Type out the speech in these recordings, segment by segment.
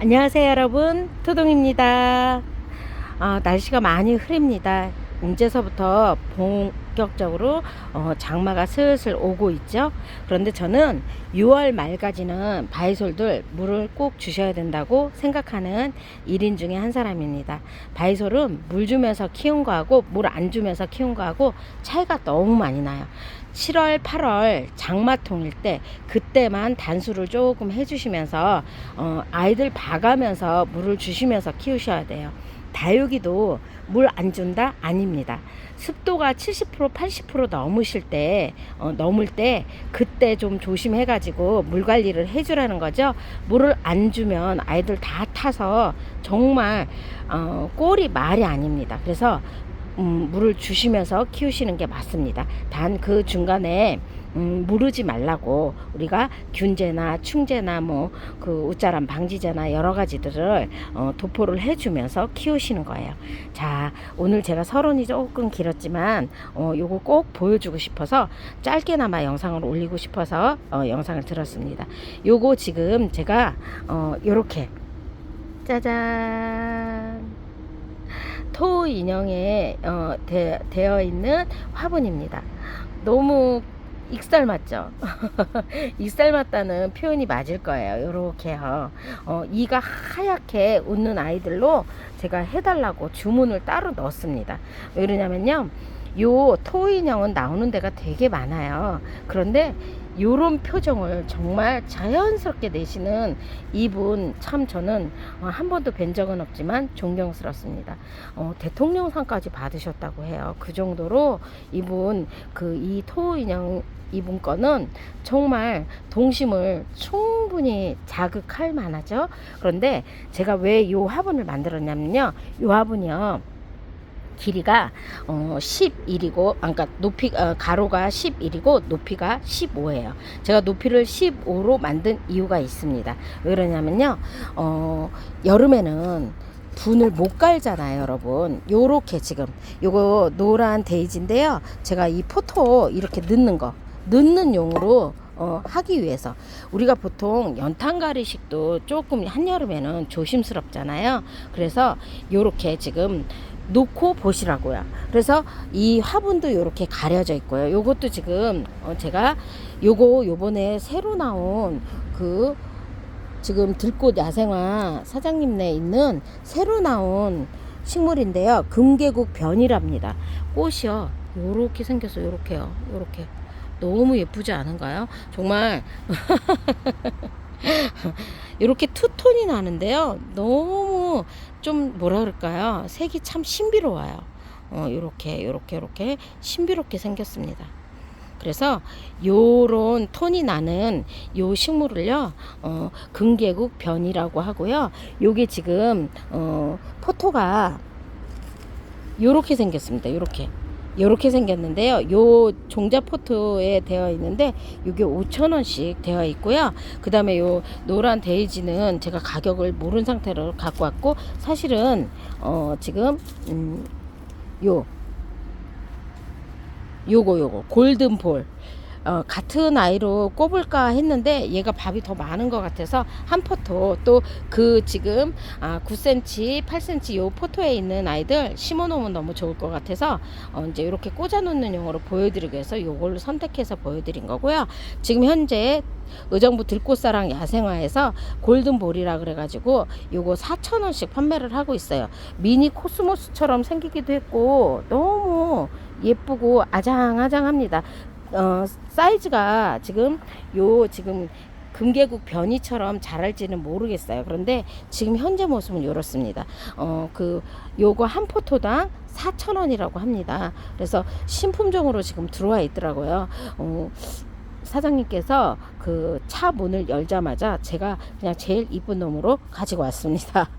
안녕하세요 여러분. 토동입니다. 어, 날씨가 많이 흐립니다. 이제서부터 본격적으로 어, 장마가 슬슬 오고 있죠. 그런데 저는 6월 말까지는 바이솔들 물을 꼭 주셔야 된다고 생각하는 1인 중에 한 사람입니다. 바이솔은 물 주면서 키운 거하고 물 안 주면서 키운 거하고 차이가 너무 많이 나요. 7월, 8월 장마통일 때 그때만 단수를 조금 해주시면서 어, 아이들 봐가면서 물을 주시면서 키우셔야 돼요. 다육이도 물 안 준다? 아닙니다. 습도가 70% 80% 넘으실 때 어, 넘을 때 그때 좀 조심해 가지고 물 관리를 해주라는 거죠. 물을 안 주면 아이들 다 타서 정말 어, 꼴이 말이 아닙니다. 그래서 음, 물을 주시면서 키우시는 게 맞습니다. 단 그 중간에 음, 무르지 말라고 우리가 균제나 충제나 뭐그 웃자람 방지제나 여러 가지들을 어, 도포를 해주면서 키우시는 거예요. 자 오늘 제가 서론이 조금 길었지만 어, 요거 꼭 보여주고 싶어서 짧게나마 영상을 올리고 싶어서 어, 영상을 들었습니다. 요거 지금 제가 어, 요렇게 짜잔 토 인형에 어, 되, 되어 있는 화분입니다. 너무 익살 맞죠? 익살 맞다는 표현이 맞을 거예요. 요렇게요. 어, 이가 하얗게 웃는 아이들로 제가 해달라고 주문을 따로 넣었습니다. 왜 그러냐면요. 요 토인형은 나오는 데가 되게 많아요. 그런데 요런 표정을 정말 자연스럽게 내시는 이분 참 저는 어, 한 번도 뵌 적은 없지만 존경스럽습니다. 어, 대통령상까지 받으셨다고 해요. 그 정도로 이분 그 이 토인형 이분 거는 정말 동심을 충분히 자극할 만하죠. 그런데 제가 왜요 화분을 만들었냐면요. 요 화분이요. 길이가 어 11이고 그러니까 높이 어, 가로가 11이고 높이가 15예요. 제가 높이를 15로 만든 이유가 있습니다. 왜 그러냐면요. 어 여름에는 분을 못 깔잖아요, 여러분. 요렇게 지금 요거 노란 데이지인데요. 제가 이 포토 이렇게 넣는 거 넣는 용으로 어, 하기 위해서 우리가 보통 연탄가리식도 조금 한여름에는 조심스럽잖아요. 그래서 요렇게 지금 놓고 보시라고요. 그래서 이 화분도 요렇게 가려져 있고요. 요것도 지금 어, 제가 요거 요번에 새로 나온 그 지금 들꽃 야생화 사장님네 있는 새로 나온 식물인데요. 금계국 변이랍니다. 꽃이요. 요렇게 생겨서 요렇게요. 요렇게. 너무 예쁘지 않은가요? 정말 이렇게 투톤이 나는데요. 너무 좀 뭐라 그럴까요? 색이 참 신비로워요. 어, 요렇게 요렇게 요렇게 신비롭게 생겼습니다. 그래서 요런 톤이 나는 요 식물을요, 어, 금계국 변이라고 하고요. 요게 지금, 어, 포토가 요렇게 생겼습니다. 요렇게. 요렇게 생겼는데요. 요 종자 포토에 되어 있는데 요게 5,000원씩 되어 있고요. 그다음에 요 노란 데이지는 제가 가격을 모른 상태로 갖고 왔고 사실은 어 지금 음 요 요거 요거 골든볼 어, 같은 아이로 꼽을까 했는데 얘가 밥이 더 많은 것 같아서 한 포토 또 그 지금 아, 9cm, 8cm 요 포토에 있는 아이들 심어놓으면 너무 좋을 것 같아서 어, 이제 이렇게 꽂아놓는 용으로 보여드리기 위해서 요걸로 선택해서 보여드린 거고요. 지금 현재 의정부 들꽃사랑 야생화에서 골든볼이라 그래가지고 요거 4,000원씩 판매를 하고 있어요. 미니 코스모스처럼 생기기도 했고 너무 예쁘고 아장아장합니다. 어, 사이즈가 지금 요 지금 금계국 변이처럼 자랄지는 모르겠어요. 그런데 지금 현재 모습은 이렇습니다. 어, 그 요거 한 포토당 4,000원이라고 합니다. 그래서 신품종으로 지금 들어와 있더라고요. 어, 사장님께서 그 차 문을 열자마자 제가 그냥 제일 이쁜 놈으로 가지고 왔습니다.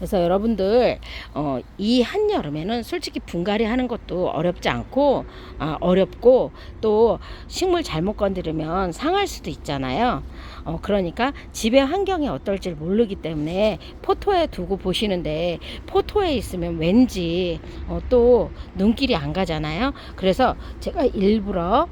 그래서 여러분들 어, 이 한여름에는 솔직히 분갈이 하는 것도 어렵지 않고 아, 어렵고 또 식물 잘못 건드리면 상할 수도 있잖아요. 어, 그러니까 집의 환경이 어떨지 모르기 때문에 포토에 두고 보시는데 포토에 있으면 왠지 어, 또 눈길이 안 가잖아요. 그래서 제가 일부러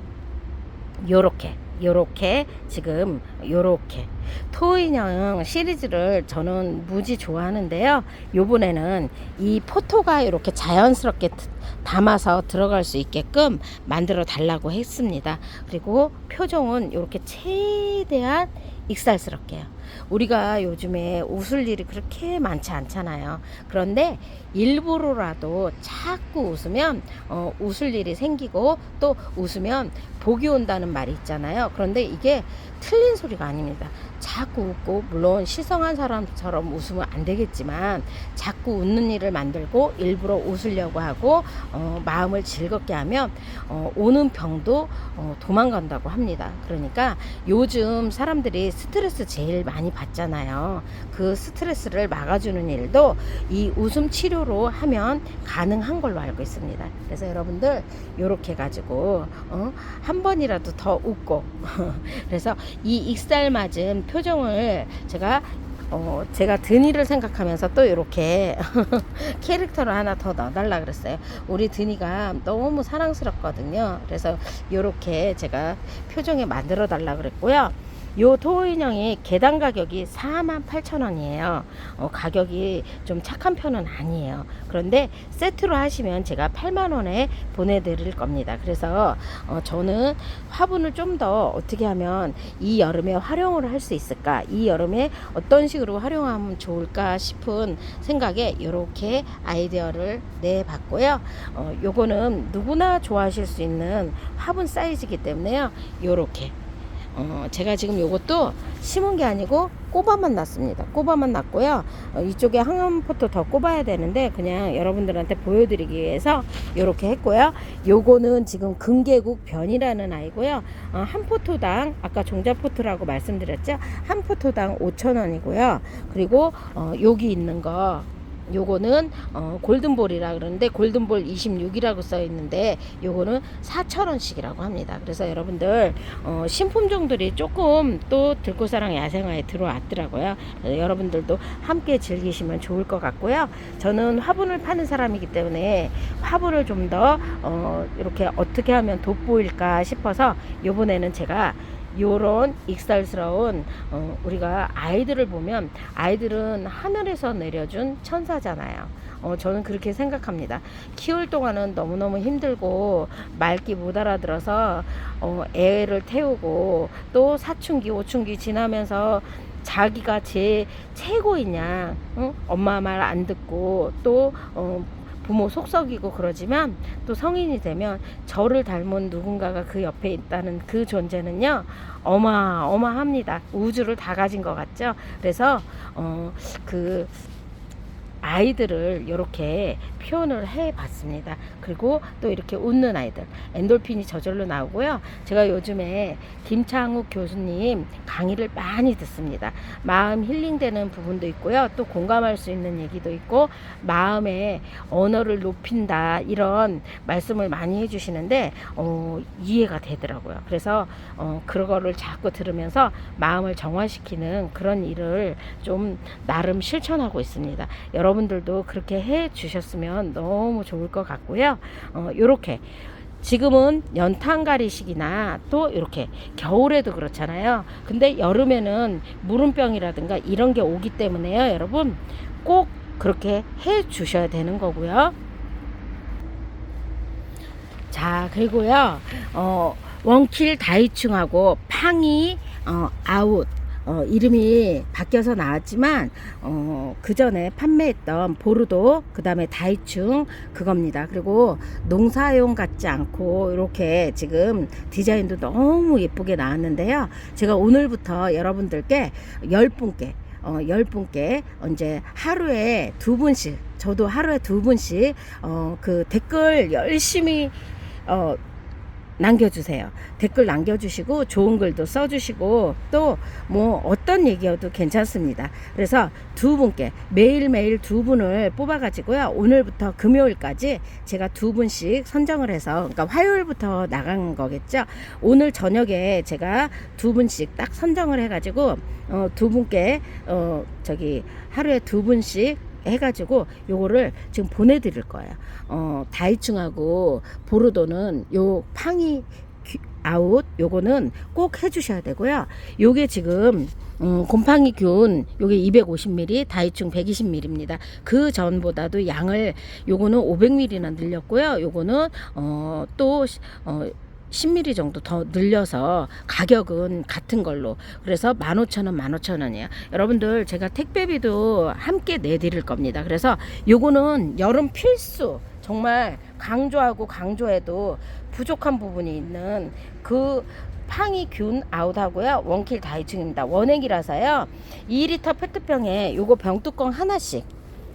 요렇게 요렇게 지금 요렇게 토인형 시리즈를 저는 무지 좋아하는데요. 요번에는 이 포토가 이렇게 자연스럽게 드- 담아서 들어갈 수 있게끔 만들어 달라고 했습니다. 그리고 표정은 이렇게 최대한 익살스럽게요. 우리가 요즘에 웃을 일이 그렇게 많지 않잖아요. 그런데 일부러라도 자꾸 웃으면 어, 웃을 일이 생기고 또 웃으면 복이 온다는 말이 있잖아요. 그런데 이게 틀린 소리가 아닙니다. 자꾸 웃고 물론 시성한 사람처럼 웃으면 안 되겠지만 자꾸 웃는 일을 만들고 일부러 웃으려고 하고 어, 마음을 즐겁게 하면 어, 오는 병도 어, 도망간다고 합니다. 그러니까 요즘 사람들이 스트레스 제일 많이 받잖아요. 그 스트레스를 막아주는 일도 이 웃음 치료로 하면 가능한 걸로 알고 있습니다. 그래서 여러분들 이렇게 가지고 어, 한 번이라도 더 웃고 그래서 이 익살 맞은 표정을 제가 어, 제가 드니를 생각하면서 또 이렇게 캐릭터를 하나 더 넣어달라 그랬어요. 우리 드니가 너무 사랑스럽거든요. 그래서 이렇게 제가 표정에 만들어 달라 그랬고요. 요 토인형이 개당 가격이 48,000원이에요. 어, 가격이 좀 착한 편은 아니에요. 그런데 세트로 하시면 제가 8만원에 보내드릴 겁니다. 그래서 어, 저는 화분을 좀 더 어떻게 하면 이 여름에 활용을 할 수 있을까? 이 여름에 어떤 식으로 활용하면 좋을까 싶은 생각에 이렇게 아이디어를 내봤고요. 어, 요거는 누구나 좋아하실 수 있는 화분 사이즈이기 때문에요. 요렇게 어, 제가 지금 요것도 심은 게 아니고 꼽아만 놨습니다. 꼽아만 놨고요. 어, 이쪽에 한 포토 더 꼽아야 되는데 그냥 여러분들한테 보여드리기 위해서 이렇게 했고요. 요거는 지금 금계국 변이라는 아이고요. 어, 한 포토당 아까 종자 포토라고 말씀드렸죠. 한 포토당 5,000원이고요. 그리고 어, 여기 있는 거 요거는 어, 골든볼이라 그러는데 골든볼 26이라고 써 있는데 요거는 4,000원씩이라고 합니다. 그래서 여러분들 어, 신품종들이 조금 또 들꽃사랑 야생화에 들어왔더라고요. 여러분들도 함께 즐기시면 좋을 것 같고요. 저는 화분을 파는 사람이기 때문에 화분을 좀더 어, 이렇게 어떻게 하면 돋보일까 싶어서 요번에는 제가 요런 익살스러운 어, 우리가 아이들을 보면 아이들은 하늘에서 내려준 천사잖아요. 어, 저는 그렇게 생각합니다. 키울 동안은 너무너무 힘들고 말기 못 알아들어서 어, 애를 태우고 또 사춘기, 오춘기 지나면서 자기가 제 최고이냐, 응? 엄마 말 안 듣고 또 어, 부모 속썩이고 그러지만 또 성인이 되면 저를 닮은 누군가가 그 옆에 있다는 그 존재는요 어마어마합니다. 우주를 다 가진 것 같죠? 그래서 어그 아이들을 이렇게 표현을 해 봤습니다. 그리고 또 이렇게 웃는 아이들. 엔돌핀이 저절로 나오고요. 제가 요즘에 김창욱 교수님 강의를 많이 듣습니다. 마음 힐링되는 부분도 있고요. 또 공감할 수 있는 얘기도 있고, 마음의 언어를 높인다. 이런 말씀을 많이 해주시는데, 어, 이해가 되더라고요. 그래서, 어, 그거를 자꾸 들으면서 마음을 정화시키는 그런 일을 좀 나름 실천하고 있습니다. 여러분 들도 그렇게 해 주셨으면 너무 좋을 것 같고요. 어, 요렇게 지금은 연탄가리식이나 또 이렇게 겨울에도 그렇잖아요. 근데 여름에는 무름병이라든가 이런 게 오기 때문에요. 여러분 꼭 그렇게 해 주셔야 되는 거고요. 자, 그리고요. 어, 원킬 다이충하고 팡이 어, 아웃 어, 이름이 바뀌어서 나왔지만 어, 그 전에 판매했던 보르도 그 다음에 다이충 그겁니다. 그리고 농사용 같지 않고 이렇게 지금 디자인도 너무 예쁘게 나왔는데요. 제가 오늘부터 여러분들께 10분께 어, 10분께 이제 하루에 두 분씩 저도 하루에 두 분씩 어, 그 댓글 열심히 어, 남겨주세요. 댓글 남겨주시고 좋은 글도 써주시고 또 뭐 어떤 얘기여도 괜찮습니다. 그래서 두 분께 매일매일 두 분을 뽑아가지고요. 오늘부터 금요일까지 제가 두 분씩 선정을 해서 그러니까 화요일부터 나간 거겠죠. 오늘 저녁에 제가 두 분씩 딱 선정을 해가지고 어, 두 분께 어, 저기 하루에 두 분씩 해가지고 요거를 지금 보내드릴 거예요. 어, 다이충하고 보르도는 요 팡이 귀- 아웃 요거는 꼭 해주셔야 되고요. 요게 지금 음, 곰팡이 균 요게 250ml, 다이충 120ml입니다. 그 전보다도 양을 요거는 500ml나 늘렸고요. 요거는 어, 또 어, 10ml 정도 더 늘려서 가격은 같은 걸로. 그래서 15,000원 15,000원이에요. 여러분들 제가 택배비도 함께 내드릴 겁니다. 그래서 요거는 여름 필수 정말 강조하고 강조해도 부족한 부분이 있는 그 팡이 균 아웃하고요. 원킬 다이충입니다. 원액이라서요. 2리터 페트병에 요거 병뚜껑 하나씩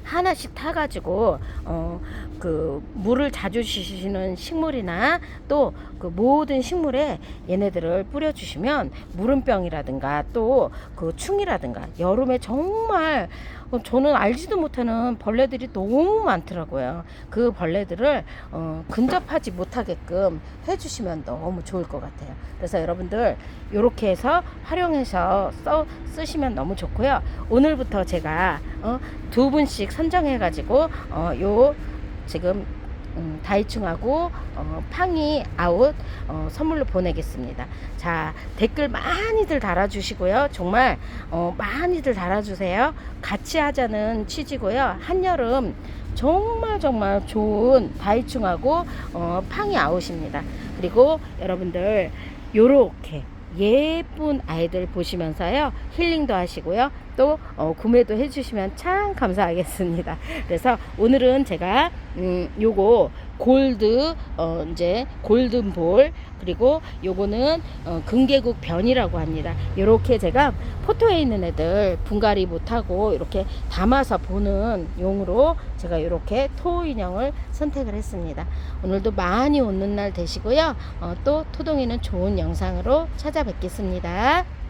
하나씩 타가지고 어 그 물을 자주 주시는 식물이나 또 그 모든 식물에 얘네들을 뿌려주시면 물음병이라든가 또 그 충이라든가 여름에 정말 어, 저는 알지도 못하는 벌레들이 너무 많더라고요. 그 벌레들을 어, 근접하지 못하게끔 해주시면 너무 좋을 것 같아요. 그래서 여러분들 이렇게 해서 활용해서 써 쓰시면 너무 좋고요. 오늘부터 제가 어, 두 분씩 선정해가지고 어, 요 지금 음, 다이충하고 어, 팡이 아웃 어, 선물로 보내겠습니다. 자 댓글 많이들 달아주시고요. 정말 어, 많이들 달아주세요. 같이 하자는 취지고요. 한여름 정말 정말 좋은 다이충하고 어, 팡이 아웃입니다. 그리고 여러분들 요렇게 예쁜 아이들 보시면서요 힐링도 하시고요 또 어, 구매도 해주시면 참 감사하겠습니다. 그래서 오늘은 제가 음, 요거 골드 어, 이제 골든볼 그리고 요거는 어, 금계국 변이라고 합니다. 요렇게 제가 포토에 있는 애들 분갈이 못하고 이렇게 담아서 보는 용으로 제가 이렇게 토 인형을 선택을 했습니다. 오늘도 많이 오는 날 되시고요. 어, 또 토동이는 좋은 영상으로 찾아뵙겠습니다